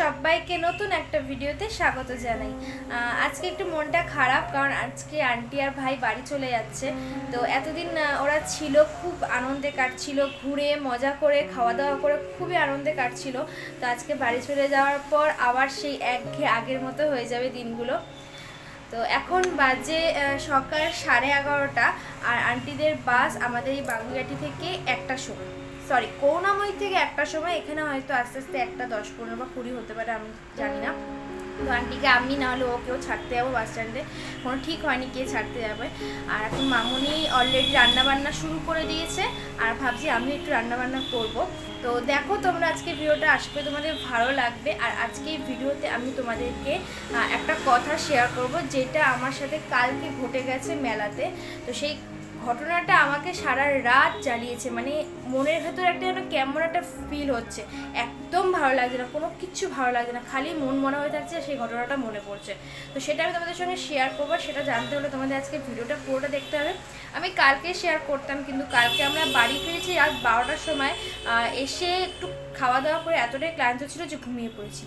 সবাইকে নতুন একটা ভিডিওতে স্বাগত জানাই। আজকে একটু মনটা খারাপ কারণ আজকে আন্টি আর ভাই বাড়ি চলে যাচ্ছে। তো এতদিন ওরা ছিল, খুব আনন্দে কাটছিল, ঘুরে, মজা করে খাওয়া দাওয়া করে খুবই আনন্দে কাটছিল। তো আজকে বাড়ি চলে যাওয়ার পর আবার সেই একঘেয়ে আগের মতো হয়ে যাবে দিনগুলো। তো এখন বাজে সকাল সাড়ে এগারোটা আর আন্টিদের বাস আমাদের এই বাগুইয়াটি থেকে একটা সময়। সরি করুণাময়ী থেকে একটার সময় এখানে হয়তো আস্তে আস্তে একটা দশ পনেরো বা কুড়ি হতে পারে, আমি জানি না। তো আন্টিকে আমি না হলে ওকেও ছাড়তে যাব বাস স্ট্যান্ডে কোনো ঠিক হয়নি কে ছাড়তে যাবে। আর এখন মামুনি অলরেডি রান্নাবান্না শুরু করে দিয়েছে। আর ভাবছি আমি একটু রান্নাবান্না করব। তো দেখো তোমরা আজকে ভিডিওটা আসবে তোমাদের ভালো লাগবে। আর আজকে এই ভিডিওতে আমি তোমাদেরকে একটা কথা শেয়ার করব যেটা আমার সাথে কালকে ঘটে গেছে মেলাতে। তো সেই ঘটনাটা আমাকে সারা রাত জ্বালিয়েছে। মানে মনের ভেতর একটা যেন কেমন একটা ফিল হচ্ছে। একদম ভালো লাগছে না, কোনো কিচ্ছু ভালো লাগছে না, খালি মন মনে হয়ে থাকছে সেই ঘটনাটা মনে পড়ছে। তো সেটা আমি তোমাদের সঙ্গে শেয়ার করব সেটা জানতে হলে তোমাদের আজকে ভিডিওটা পুরোটা দেখতে হবে। আমি কালকে শেয়ার করতাম, কিন্তু কালকে আমরা বাড়ি ফিরেছি রাত বারোটার সময় এসে একটু খাওয়া দাওয়া করে এতটাই ক্লান্ত ছিল যে ঘুমিয়ে পড়েছি।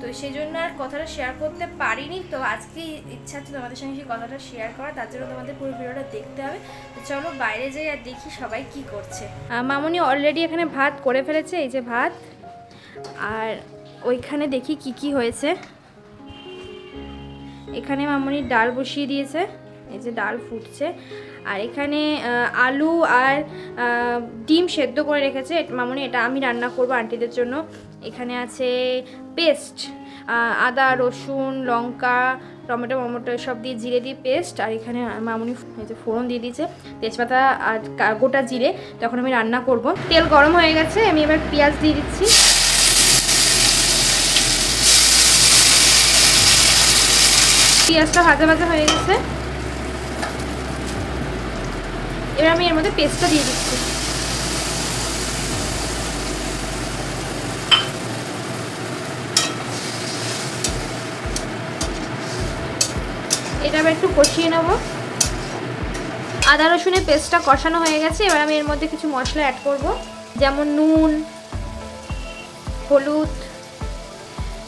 তো সেই জন্য আর কথাটা শেয়ার করতে পারিনি, তো আজকে ইচ্ছা আছে তোমাদের সঙ্গে সেই কথাটা শেয়ার করা তার জন্য তোমাদের পুরো ভিডিওটা দেখতে হবে। তো চলো বাইরে যাই আর দেখি সবাই কি করছে। মামুনি অলরেডি এখানে ভাত করে ফেলেছে, এই যে ভাত। আর ওইখানে দেখি কি কি হয়েছে। এখানে মামুনি ডাল বসিয়ে দিয়েছে, এই যে ডাল ফুটছে। আর এখানে আলু আর ডিম সেদ্ধ করে রেখেছে। মামুনি, এটা আমি রান্না করব আন্টিদের জন্য। এখানে আছে পেস্ট আদা, রসুন, লঙ্কা টমেটো মমটো সব দিয়ে জিরে দিয়ে পেস্ট আর এখানে মামুনি যে ফোড়ন দিয়ে দিয়েছে তেজপাতা আর গোটা জিরে। তখন আমি রান্না করব। তেল গরম হয়ে গেছে, আমি এবার পেঁয়াজ দিয়ে দিচ্ছি। পেঁয়াজটা ভাজা ভাজা হয়ে গেছে। এবার আমি এর মধ্যে পেস্টটা দিয়ে দিচ্ছি এটা আবার একটু কষিয়ে নেব। আদা রসুনের পেস্টটা কষানো হয়ে গেছে। এবার আমি এর মধ্যে কিছু মশলা অ্যাড করব। যেমন নুন, হলুদ,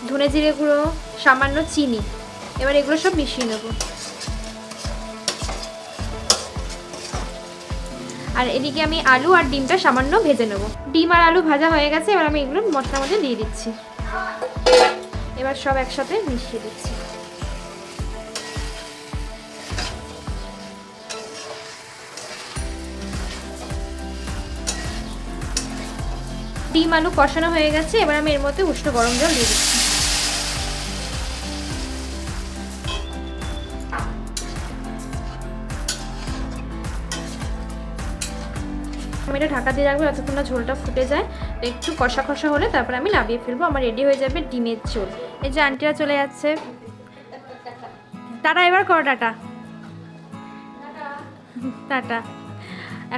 ধনে জিরে গুঁড়ো, সামান্য চিনি। এবার এগুলো সব মিশিয়ে নেব। আর এদিকে আমি আলু আর ডিমটা সামান্য ভেজে নেব। ডিম আর আলু ভাজা হয়ে গেছে। এবার আমি এগুলো মশলার মধ্যে দিয়ে দিচ্ছি। এবার সব একসাথে মিশিয়ে দিচ্ছি। ডিম আলু কষানো হয়ে গেছে, এবার আমি এর মধ্যে উষ্ণ গরম জল দিয়ে দিচ্ছি। আমি এটা ঢাকা দিয়ে রাখব, যতক্ষণ না ঝোলটা ফুটে যায়। একটু কষা কষা হলে তারপর আমি নামিয়ে ফেলব, আমার রেডি হয়ে যাবে ডিমের ঝোল। এই যে আন্টিরা চলে যাচ্ছে। টাটা, এবার করো, টাটা। টাটা।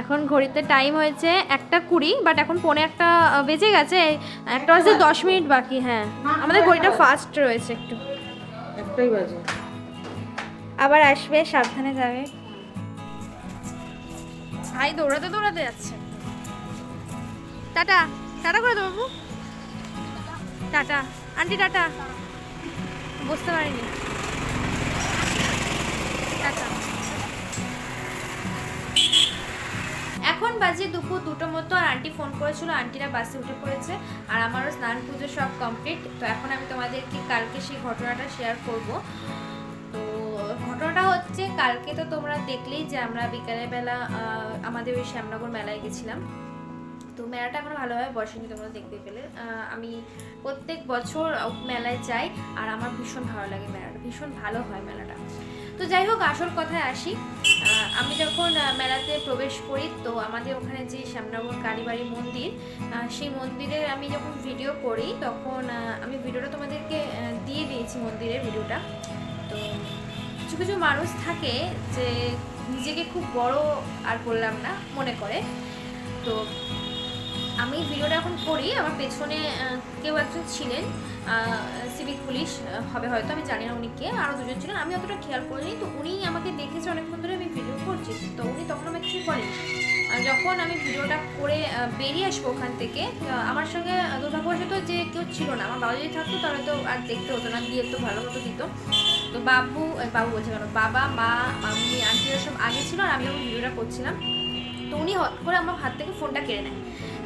এখন ঘড়িতে টাইম হয়েছে একটা কুড়ি বাট এখন পৌনে একটা বেজে গেছে। একটা বাজে দশ মিনিট বাকি হ্যাঁ। আমাদের ঘড়িটা ফাস্ট রয়েছে একটু। একটাই বাজে। আবার আসবে সাবধানে যাবে। ভাই দৌড়াতে দৌড়াতে যাচ্ছে। টাটা টাটা করে দেবো টাটা আন্টি টাটা। বুঝতে পারিনি। টাটা। এখন বাজে দুপুর দুটো মতো, আর আন্টি ফোন করেছিল, আন্টিরা বাসে উঠে পড়েছে, আর আমারও স্নান পুজো সব কমপ্লিট তো এখন আমি তোমাদেরকে কালকে সেই ঘটনাটা শেয়ার করব। তো ঘটনাটা হচ্ছে, কালকে তো তোমরা দেখলেই যে আমরা বিকালের বেলা আমাদের ওই শ্যামনগর মেলায় গেছিলাম। তো মেলাটা এখনও ভালোভাবে বসেনি, তোমরা দেখতে পেলে। আমি প্রত্যেক বছর মেলায় যাই, আর আমার ভীষণ ভালো লাগে মেলাটা, ভীষণ ভালো হয় মেলাটা। তো যাই হোক, আসল কথায় আসি। আমি যখন মেলাতে প্রবেশ করি, তো আমাদের ওখানে যে শ্যামনগর কালীবাড়ি মন্দির সেই মন্দিরে আমি যখন ভিডিও করি, তখন আমি ভিডিওটা তোমাদেরকে দিয়ে দিয়েছি মন্দিরের ভিডিওটা তো কিছু কিছু মানুষ থাকে যে নিজেকে খুব বড় আর করলাম না, মনে করে। তো আমি ভিডিওটা এখন করি, আমার পেছনে কেউ একজন ছিলেন সিভিক পুলিশ হবে হয়তো, আমি জানি না উনি কে আরও দুজন ছিলেন, আমি অতটা খেয়াল করিনি, তো উনি আমাকে দেখেছে অনেকক্ষণ ধরে, আমি ভিডিও করছি, তো উনি তখন আমাকে কিছু বলেন? যখন আমি ভিডিওটা করে বেরিয়ে আসব ওখান থেকে আমার সঙ্গে দুর্ভাগ্যবশত যে কেউ ছিল না, আমার বাবা যদি থাকতো, তাহলে তো আর দেখতে হতো না দিয়ে তো ভালো মতো দিত। তো বাবু বাবু বলছে কেন? বাবা, মা মাম্মি আন্টিরা সব আগে ছিল, আর আমি যখন ভিডিওটা করছিলাম, তো উনি হট করে আমার হাত থেকে ফোনটা কেড়ে নেয়।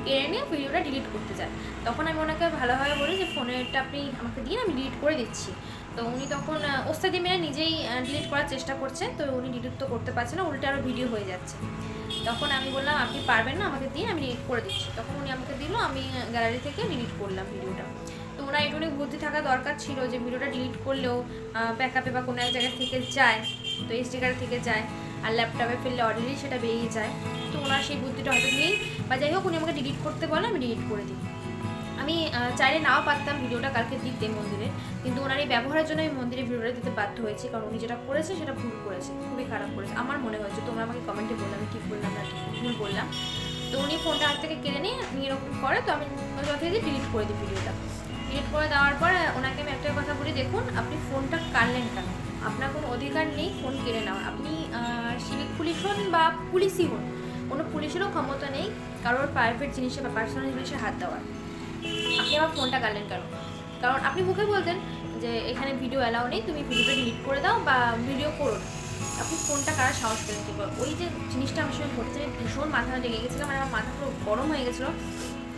কেড়ে নিয়ে ভিডিওটা ডিলিট করতে চায়। তখন আমি ওনাকে ভালোভাবে বলি যে, ফোনেরটা আপনি আমাকে দিন, আমি ডিলিট করে দিচ্ছি। তো উনি তখন ওস্তাদি মেয়ে নিজেই ডিলিট করার চেষ্টা করছে। তো উনি ডিলিট তো করতে পারছে না, উল্টে আরও ভিডিও হয়ে যাচ্ছে। তখন আমি বললাম, আপনি পারবেন না, আমাকে দিন, আমি ডিলিট করে দিচ্ছি। তখন উনি আমাকে দিল, আমি গ্যালারি থেকে ডিলিট করলাম ভিডিওটা তো ওনার এটুকু বুদ্ধি থাকা দরকার ছিল যে ভিডিওটা ডিলিট করলেও ব্যাকআপে বা কোনো এক জায়গা থেকে যায়, তো এসডি কার্ড থেকে যায়। আর ল্যাপটপে ফেললে অলরেডি সেটা বেরিয়ে যায়। তো ওনার সেই বুদ্ধিটা হয়তো নেই, বা যাই হোক উনি আমাকে ডিলিট করতে বলে, আমি ডিলিট করে দিই। আমি চাইলে নাও পারতাম ভিডিওটা কালকে দিতে মন্দিরে, কিন্তু ওনার এই ব্যবহারের জন্য আমি মন্দিরে ভিডিওটা দিতে বাধ্য হয়েছি, কারণ উনি যেটা করেছে সেটা ভুল করেছে, খুবই খারাপ করেছে। আমার মনে হয়েছে, তোমরা আমাকে কমেন্টে বললাম আমি ঠিক বললাম, না ভুল বললাম। তো উনি ফোনটা হাত থেকে কেড়ে নিয়ে উনি এরকম করে, তো আমি যথারীতি ডিলিট করে দিই ভিডিওটা। ডিলিট করে দেওয়ার পর ওনাকে আমি একটা কথা বলি, দেখুন, আপনি ফোনটা কাটলেন কেন? আপনার কোনো অধিকার নেই, ফোন কেড়ে নেওয়ার আপনি সিভিক পুলিশ হন বা পুলিশই হন, কোনো পুলিশেরও ক্ষমতা নেই, কারোর প্রাইভেট জিনিসে বা পার্সোনাল জিনিসে হাত দেওয়ার। আপনি আমার ফোনটা কাটলেন কেন কারণ আপনি মুখে বলতেন যে, এখানে ভিডিও অ্যালাউ নেই, তুমি ভিডিওটা ডিলিট করে দাও বা ভিডিও করো আপনি ফোনটা কারা সাহস পেলেন কি? ওই যে জিনিসটা আমার সঙ্গে ঘটেছে, ভীষণ মাথা লেগে গেছিলাম মানে আমার মাথা পুরো গরম হয়ে গেছিল।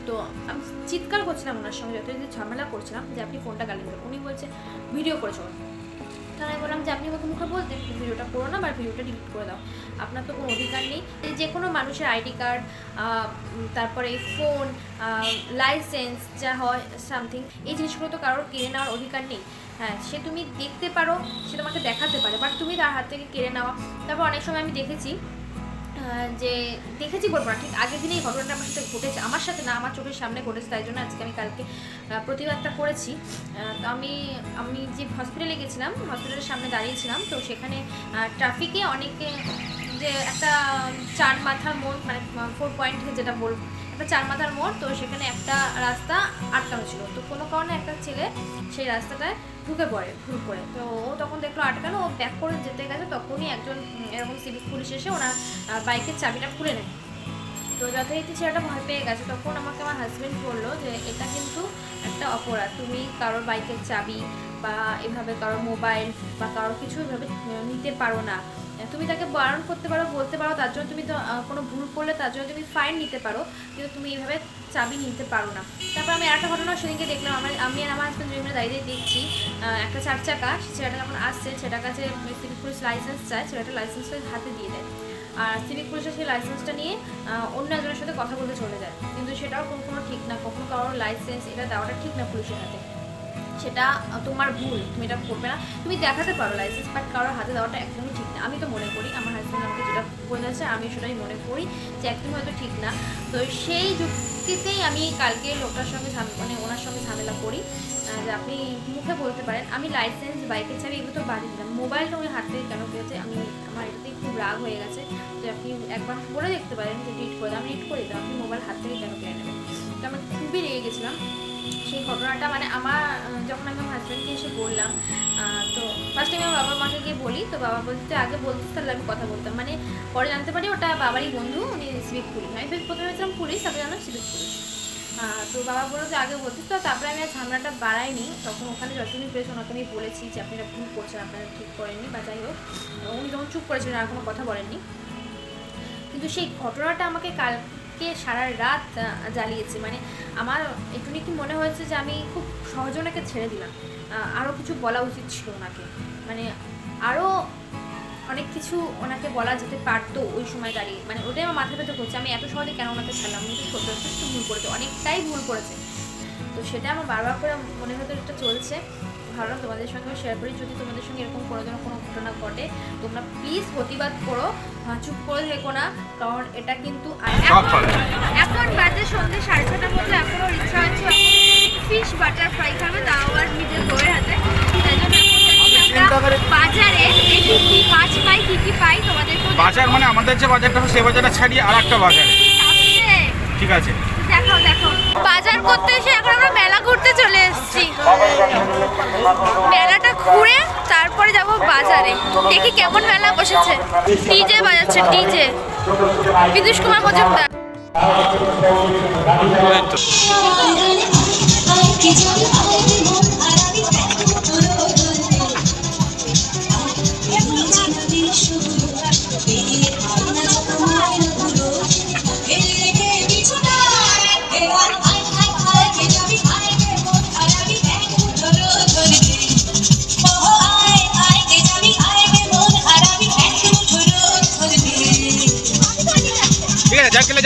তো আমি চিৎকার করছিলাম ওনার সঙ্গে যত ঝামেলা করছিলাম যে, আপনি ফোনটা কেন উনি বলছে ভিডিও করেছ তাহলে আমি বললাম যে আপনি আমাকে মুখে বলতে ভিডিওটা করো না বা ভিডিওটা ডিলিট করে দাও। আপনার তো কোনো অধিকার নেই। যে কোনো মানুষের আইডি কার্ড তারপরে ফোন লাইসেন্স যা হয় সামথিং এই জিনিসগুলো তো কারোর কিনে নেওয়ার অধিকার নেই। হ্যাঁ সে তুমি দেখতে পারো, সে তোমাকে দেখাতে পারে বাট তুমি তার হাত থেকে কেড়ে নেওয়া তারপর অনেক সময় আমি দেখেছি যে দেখেছি বলব না ঠিক আগের দিনে এই ঘটনাটা আমার সাথে ঘটেছে। আমার সাথে না, আমার চোখের সামনে ঘটেছে, তাই জন্য আজকে আমি কালকে প্রতিবাদটা করেছি। তো আমি আমি যে হসপিটালে গেছিলাম হসপিটালের সামনে দাঁড়িয়েছিলাম, তো সেখানে ট্রাফিকে অনেকে, যে একটা চার মাথার মোড় মানে ফোর পয়েন্ট যেটা বল, একটা চার মাথার মোড়, তো সেখানে একটা রাস্তা আটকানো ছিল। তো কোনো কারণে একটা ছেলে সেই রাস্তাটায় ঢুকে পড়ে ভুল করে তো ও তখন দেখল আটকানো, ও ব্যাক করে যেতে গেছে, তখনই একজন এরকম সিভিক পুলিশ এসে ওনার বাইকের চাবিটা খুলে নেয়। তো যথারীতি ছেলেটা ভয় পেয়ে গেছে। তখন আমাকে আমার হাজব্যান্ড বলল যে, এটা কিন্তু একটা অপরাধ। তুমি কারোর বাইকের চাবি বা এভাবে কারোর মোবাইল বা কারোর কিছু এভাবে নিতে পারো না। তুমি তাকে বারণ করতে পারো, বলতে পারো, তার জন্য তুমি কোনো ভুল করলে তার জন্য তুমি ফাইন নিতে পারো, কিন্তু তুমি এইভাবে চাবি নিতে পারো না। তারপর আমি একটা ঘটনা সেদিনকে দেখলাম, আমার, আমি আর আমার হাজব্যান্ড দুজনে দাঁড়িয়ে দেখছি একটা চার চাকা ছেলেটা যখন আসছে, ছেলেটার কাছে সিভিক পুলিশ লাইসেন্স চায়, ছেলেটা লাইসেন্সটা হাতে দিয়ে দেয়। আর সিভিক পুলিশের সেই লাইসেন্সটা নিয়ে অন্য একজনের সাথে কথা বলতে চলে যায়। কিন্তু সেটাও কোনো কোনো ঠিক না, কখনো কারোর লাইসেন্স এটা দেওয়াটা ঠিক না পুলিশের হাতে। সেটা তোমার ভুল, তুমি এটা করবে না। তুমি দেখাতে পারো লাইসেন্স বাট কারোর হাতে দেওয়াটা একদমই ঠিক না। আমি তো মনে করি, আমার হাজব্যান্ড আমাকে যেটা বলেছে আমি সেটাই মনে করি যে একদমই হয়তো ঠিক না। তো সেই যুক্তিতেই আমি কালকে লোকটার সঙ্গে মানে ওনার সঙ্গে ঝামেলা করি যে আপনি মুখে বলতে পারেন, আমি লাইসেন্স বাইকের চাবি এগুলো তো বাদ দিলাম। মোবাইলটা উনি হাত কেন পেয়েছে আমি, আমার এটাতেই খুব রাগ হয়ে গেছে যে আপনি একবার বলে দেখতে পারেন, যে ডিট করে আমি ডিট করে দিতাম আপনি মোবাইল হাত থেকে কেন কেড়ে নেবেন তো আমি খুবই রেগে গেছিলাম। সেই ঘটনাটা মানে আমার যখন আমি আমার হাজব্যান্ডকে এসে বললাম তো ফার্স্টে আমি আমার বাবা মাকে গিয়ে বলি, তো বাবা বলতে আগে বলতিস তাহলে আমি কথা বলতাম। মানে পরে জানতে পারি ওটা বাবারই বন্ধু, উনি সিভিক পুলিশ আমি প্রথমে ভেবেছিলাম পুলিশ তারপরে জানলাম সিভিক পুলিশ তো বাবা বলল যে, আগে বলতিস। তো তারপরে আমি আর ঝামেলাটা বাড়াইনি। তখন ওখানে যতদিন পেয়েছে ওনাকে আমি বলেছি যে আপনি এটা ভুল করছেন, আপনারা ঠিক করেননি বা যাই হোক। উনি যখন চুপ করেছিলেন, আর কোনো কথা বলেননি। কিন্তু সেই ঘটনাটা আমাকে কালকে সারা রাত জ্বালিয়েছে। মানে আমার একটুনি কি মনে হয়েছে যে আমি খুব সহজে ওনাকে ছেড়ে দিলাম। আরও কিছু বলা উচিত ছিল ওনাকে। মানে আরও অনেক কিছু ওনাকে বলা যেতে পারতো ওই সময় দাঁড়িয়ে। মানে ওটাই আমার মাথা ব্যথা করছে। আমি এত সহজে কেন ওনাকে ছাড়লাম? উনি তো যথেষ্ট ভুল করেছে। অনেকটাই ভুল করেছে। তো সেটা আমার বারবার করে মনের ভেতর একটা চলছে। ভাবলাম তোমাদের সঙ্গেও শেয়ার করি। যদি তোমাদের সঙ্গে এরকম কোনো কোনো ঘটনা ঘটে, তোমরা প্লিজ প্রতিবাদ করো। চুপ করে থেকো না কারণ এটা কিন্তু এখন- বাজে সন্ধ্যে সাড়ে ছটার মধ্যে এখনও ইচ্ছা হচ্ছে ফিশ বাটার ফ্রাই খাবে তাও আবার নিজের বউয়ের হাতে। তাই জন্য যাচ্ছি বাজারে দেখি কি মাছ পাই কি কি পাই তোমাদেরকে বাজার মানে আমাদের যে বাজারটা হয় সেই বাজারটা ছাড়িয়ে আর একটা বাজারে। ঠিক আছে। দেখাও দেখো বাজার করতে এসে এখন ঘুরতে চলে এসেছি মেলাটা ঘুরে তারপরে যাব বাজারে দেখি কেমন মেলা বসেছে ডিজে বাজাচ্ছে ডিজে বিদুষ কুমার মজুমদার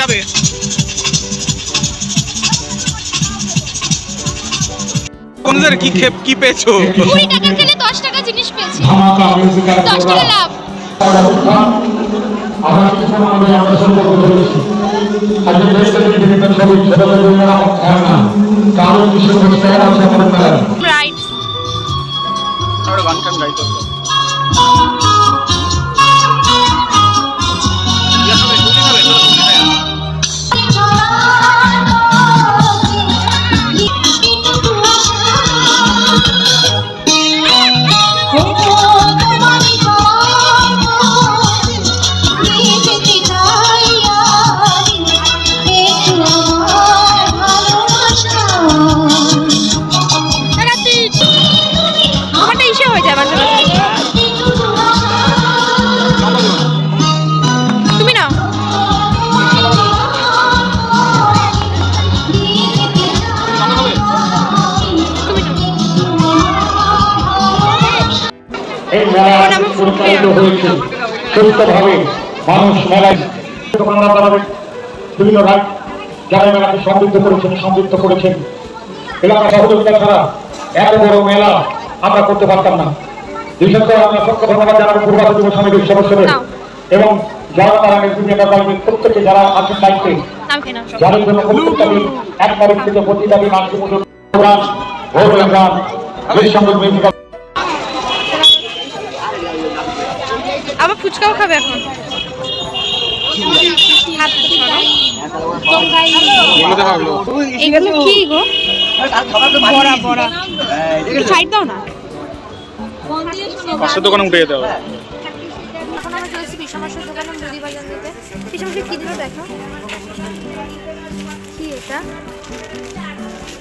যাবে। বন্ধুদের কি খেপ কি পেয়েছ? কুড়ি টাকার খেলে দশ টাকা জিনিস পেয়েছি। ধামাকা মিউজিক্যাল দশ টাকা লাভ। আমরা কিছু সময় আগে আমরা শুরু করতে চলেছি আজকে বেশ কিছু বিভিন্ন ছবি ছেলেদের জন্য আমার খেলনা কারণ কিছু করতে আছে আমাদের মেলায় রাইট আমরা গান গাইতে হয়েছে। সুস্থভাবে মানুষ মেলায় বিভিন্ন রাজ যারা মেলাকে সমৃদ্ধ করেছেন সমৃদ্ধ করেছেন। এলাকা সহযোগিতা ছাড়া এত বড় মেলা আমরা করতে পারতাম না। বিশেষ করে আমরা সত্য ধন্যবাদ জানাব পূর্বাস যুব সমিতির সদস্যদের এবং যারা তারা কর্মীর প্রত্যেকে যারা আছেন দায়িত্বে। যাদের জন্য প্রত্যেকটা এক তারিখ থেকে আজকে পর্যন্ত প্রোগ্রাম ভোট গান বেশসংখ্যক মিউজিক্যাল ফুচকাও খাবে এখন। এগুলো কি গো? বড়া বড়া। সাইড দাও না। পাশের দোকানে উঠে যেতে হবে এখন আমরা চলেছি বিষমাসের দোকানে মুদি বাজার নিতে বিষমাসের কি দিল দেখো কি এটা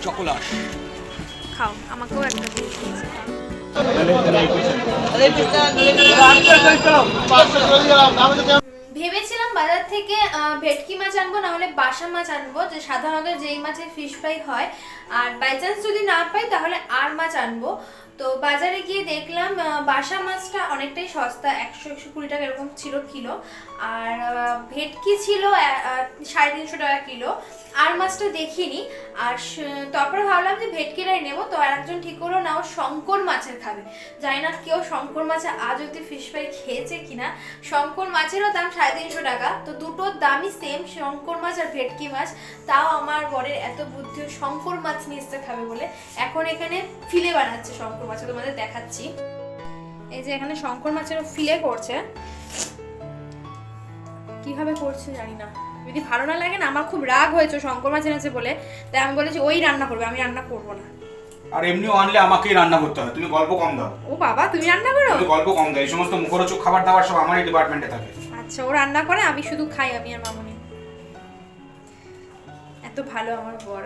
চকোলাস খাও আমাকেও একটা দিয়েছে। ভেবেছিলাম বাজার থেকে ভেটকি মাছ আনব, না হলে বাসা মাছ আনব, যে সাধারণত যেই মাছের ফিশ ফ্রাই হয়। আর বাই চান্স যদি না পাই, তাহলে আর মাছ আনব। তো বাজারে গিয়ে দেখলাম বাসা মাছটা অনেকটাই সস্তা, একশো একশো কুড়ি টাকা এরকম ছিল কিলো। আর ভেটকি ছিল সাড়ে তিনশো টাকা কিলো। আর মাছটা দেখিনি। আর তারপরে ভাবলাম যে ভেটকিটাই নেব, তো আর একজন ঠিক করল না, ও শঙ্কর মাছের খাবে। জানি না কেউ শঙ্কর মাছে আজ অব্দি ফিশ ফ্রাই খেয়েছে কিনা। শঙ্কর মাছেরও দাম সাড়ে তিনশো টাকা, তো দুটোর দামই সেম শঙ্কর মাছ আর ভেটকি মাছ। তাও আমার বরের এত বুদ্ধি শঙ্কর মাছ নিয়ে এসে খাবে বলে। এখন এখানে ফিলে বানাচ্ছে শঙ্কর মাছ, তোমাদের দেখাচ্ছি। এই যে এখানে শঙ্কর মাছেরও ফিলে করছে। কীভাবে করছে জানি না। যদি ভালো না লাগে না আমার খুব রাগ হয়েছে শঙ্কর মাছ এনেছে বলে। তাই আমি বলেছি ওই রান্না করবে আমি রান্না করব না। আর এমনিও আনলে আমাকেই রান্না করতে হয় তুমি গল্প কম দাও। ও বাবা তুমি রান্না করো? তুমি গল্প কম দাও এই সমস্ত মুখরোচক খাবার দাবার সব আমারই ডিপার্টমেন্টে থাকে। আচ্ছা ও রান্না করে আমি শুধু খাই আমি আর মামুনি। এত ভালো আমার বর।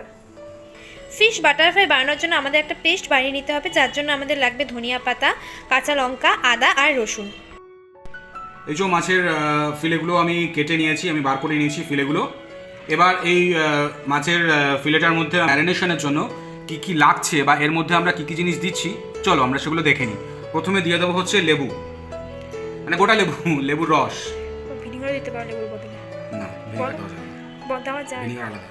ফিশ বাটার ফ্রাই বানানোর জন্য আমাদের একটা পেস্ট বানিয়ে নিতে হবে যার জন্য আমাদের লাগবে ধনিয়া পাতা কাঁচা লঙ্কা আদা আর রসুন। এই যে মাছের ফিলেগুলো আমি কেটে নিয়েছি আমি বার করে নিয়েছি ফিলেগুলো। এবার এই মাছের ফিলেটার মধ্যে ম্যারিনেশনের জন্য কি কি লাগছে বা এর মধ্যে আমরা কি কি জিনিস দিচ্ছি চলো আমরা সেগুলো দেখে নিই। প্রথমে দিয়ে দেবো হচ্ছে লেবু। মানে গোটা লেবু লেবুর রস। ভিনিগার দিতে পারো লেবুর বদলে। না যায়। ভিনিগার আলাদা।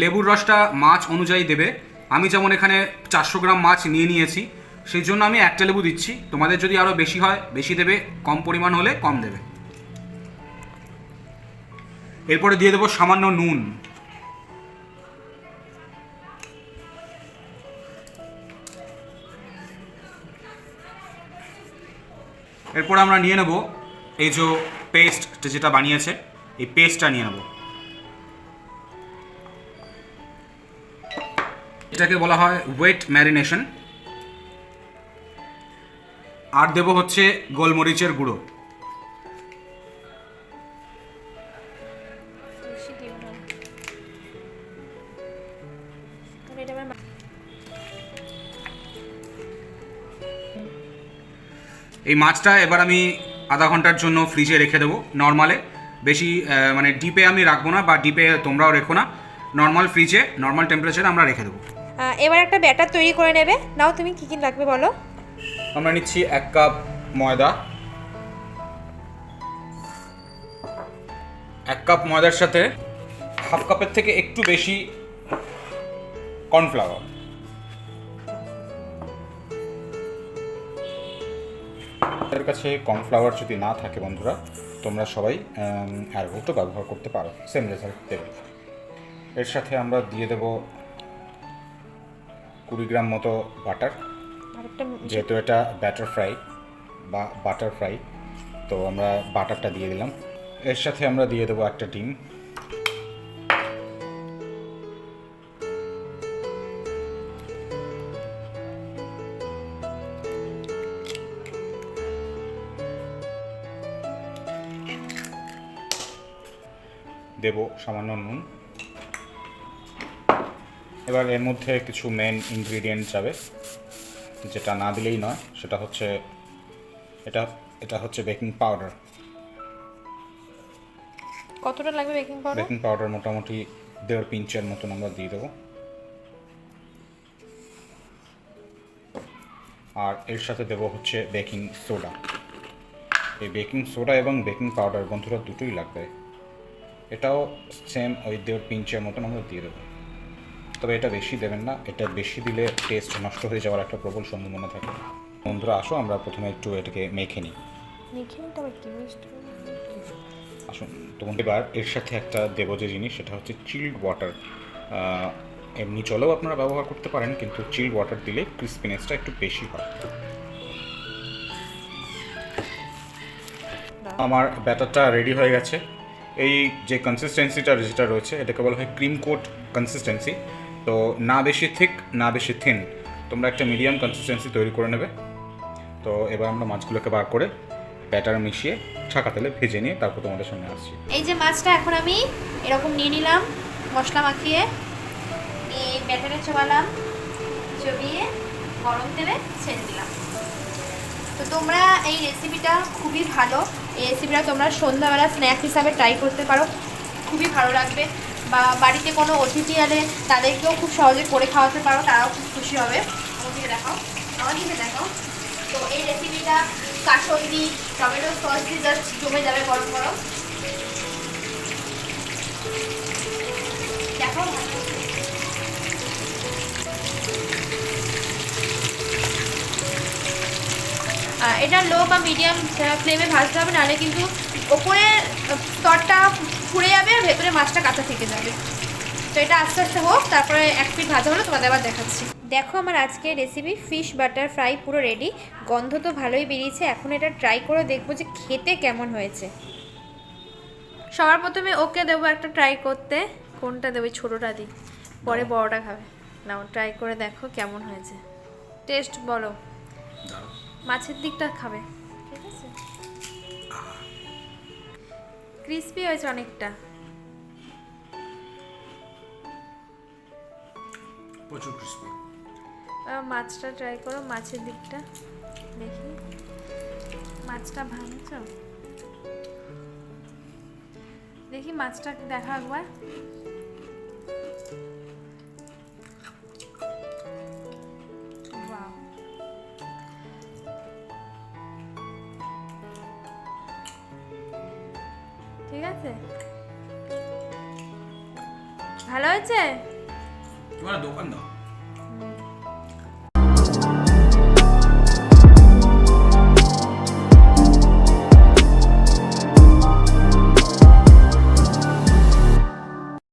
লেবুর রসটা মাছ অনুযায়ী দেবে। আমি যেমন এখানে চারশো গ্রাম মাছ নিয়ে নিয়েছি সেই জন্য আমি একটা লেবু দিচ্ছি। তোমাদের যদি আরও বেশি হয়, বেশি দেবে, কম পরিমাণ হলে কম দেবে। এরপরে দিয়ে দেবো সামান্য নুন। এরপর আমরা নিয়ে নেব এই যে পেস্ট যেটা বানিয়েছে, এই পেস্টটা নিয়ে নেব। এটাকে বলা হয় ওয়েট ম্যারিনেশন আর দেব হচ্ছে গোলমরিচের গুঁড়ো। এই মাছটা এবার আমি আধা ঘণ্টার জন্য ফ্রিজে রেখে দেবো। নর্মালে বেশি মানে ডিপে আমি রাখব না বা ডিপে তোমরাও রেখো না। নর্মাল ফ্রিজে নর্মাল টেম্পারেচারে আমরা রেখে দেবো। এবার একটা ব্যাটার তৈরি করে নেবে। নাও তুমি কী কী লাগবে বলো? আমরা নিচ্ছি এক কাপ ময়দা। এক কাপ ময়দার সাথে হাফ কাপের থেকে একটু বেশি কর্নফ্লাওয়ার। কাছে কর্নফ্লাওয়ার যদি না থাকে বন্ধুরা, তোমরা সবাই অ্যারোটো ব্যবহার করতে পারো সেম রেজাল্ট দেবে। এর সাথে আমরা দিয়ে দেব কুড়ি গ্রাম মতো বাটার যেহেতু এটা ব্যাটার ফ্রাই বা বাটার ফ্রাই তো আমরা বাটারটা দিয়ে দিলাম। এর সাথে আমরা দিয়ে দেবো একটা ডিম। দেব সামান্য নুন। এবার এর মধ্যে কিছু মেন ইনগ্রিডিয়েন্ট যাবে। যেটা না দিলেই নয় সেটা হচ্ছে এটা এটা হচ্ছে বেকিং পাউডার। কতটা লাগবে বেকিং পাউডার? বেকিং পাউডার মোটামুটি দেড় পিঞ্চের মতন আমরা দিয়ে দেবো। আর এর সাথে দেবো হচ্ছে বেকিং সোডা। এই বেকিং সোডা এবং বেকিং পাউডার বন্ধুরা দুটোই লাগবে। এটাও সেম ওই দেড় পিঞ্চের মতন আমরা দিয়ে দেবো। তবে এটা বেশি দেবেন না এটা বেশি দিলে টেস্ট নষ্ট হয়ে যাওয়ার একটা প্রবল সম্ভাবনা থাকে। বন্ধুরা আসো আমরা প্রথমে একটু এটাকে মেখে নিই। আসুন তোমার এবার এর সাথে একটা দেবো যে জিনিস সেটা হচ্ছে চিল্ড ওয়াটার এমনি জলেও আপনারা ব্যবহার করতে পারেন কিন্তু চিল্ড ওয়াটার দিলে ক্রিস্পিনেসটা একটু বেশি হয়। আমার ব্যাটারটা রেডি হয়ে গেছে। এই যে কনসিস্টেন্সিটা যেটা রয়েছে এটাকে বলা হয় ক্রিম কোট কনসিস্টেন্সি তো না বেশি থিক না বেশি থিন তোমরা একটা মিডিয়াম কনসিস্টেন্সি তৈরি করে নেবে। তো এবার আমরা মাছগুলোকে বার করে ব্যাটার মিশিয়ে ছাকা তেলে ভেজে নিয়ে তারপর তোমাদের সামনে আসছি। এই যে মাছটা এখন আমি এরকম নিয়ে নিলাম, মশলা মাখিয়ে এই ব্যাটারে চোবালাম, চবিয়ে গরম তেলে ছেড়ে দিলাম। তো তোমরা এই রেসিপিটা খুবই ভালো। এই রেসিপিটা তোমরা সন্ধ্যাবেলা স্ন্যাক্স হিসাবে ট্রাই করতে পারো। খুবই ভালো লাগবে। বা বাড়িতে কোনো অতিথি এলে তাদেরকেও খুব সহজে করে খাওয়াতে পারো তারাও খুব খুশি হবে। আমার দিকে দেখাও আমার দিকে দেখাও। তো এই রেসিপিটা কাসন্দি টমেটো সস দিয়ে জাস্ট জমে যাবে গরম গরম। আহ, এটা লো বা মিডিয়াম ফ্লেমে ভাজতে হবে নাহলে কিন্তু ওপরে স্তরটা পুড়ে যাবে আর ভেতরে মাছটা কাঁচা থেকে যাবে। তো এটা আস্তে আস্তে হোক তারপরে এক পিট ভাজা হলে তোমাদের আবার দেখাচ্ছি। দেখো আমার আজকের রেসিপি ফিশ বাটার ফ্রাই পুরো রেডি গন্ধ তো ভালোই বেরিয়েছে এখন এটা ট্রাই করে দেখব যে খেতে কেমন হয়েছে। সবার প্রথমে ওকে দেবো একটা ট্রাই করতে। কোনটা দেবো? ছোটোটা দিই পরে বড়টা খাবে। নাও ট্রাই করে দেখো কেমন হয়েছে। টেস্ট বলো। মাছের দিকটা খাবে। ক্রিস্পি হয়েছে অনেকটা। প্রচুর ক্রিসপি। মাছটা ট্রাই করো মাছের দিকটা দেখি। মাছটা ভাঙছ? দেখি মাছটা দেখা একবার।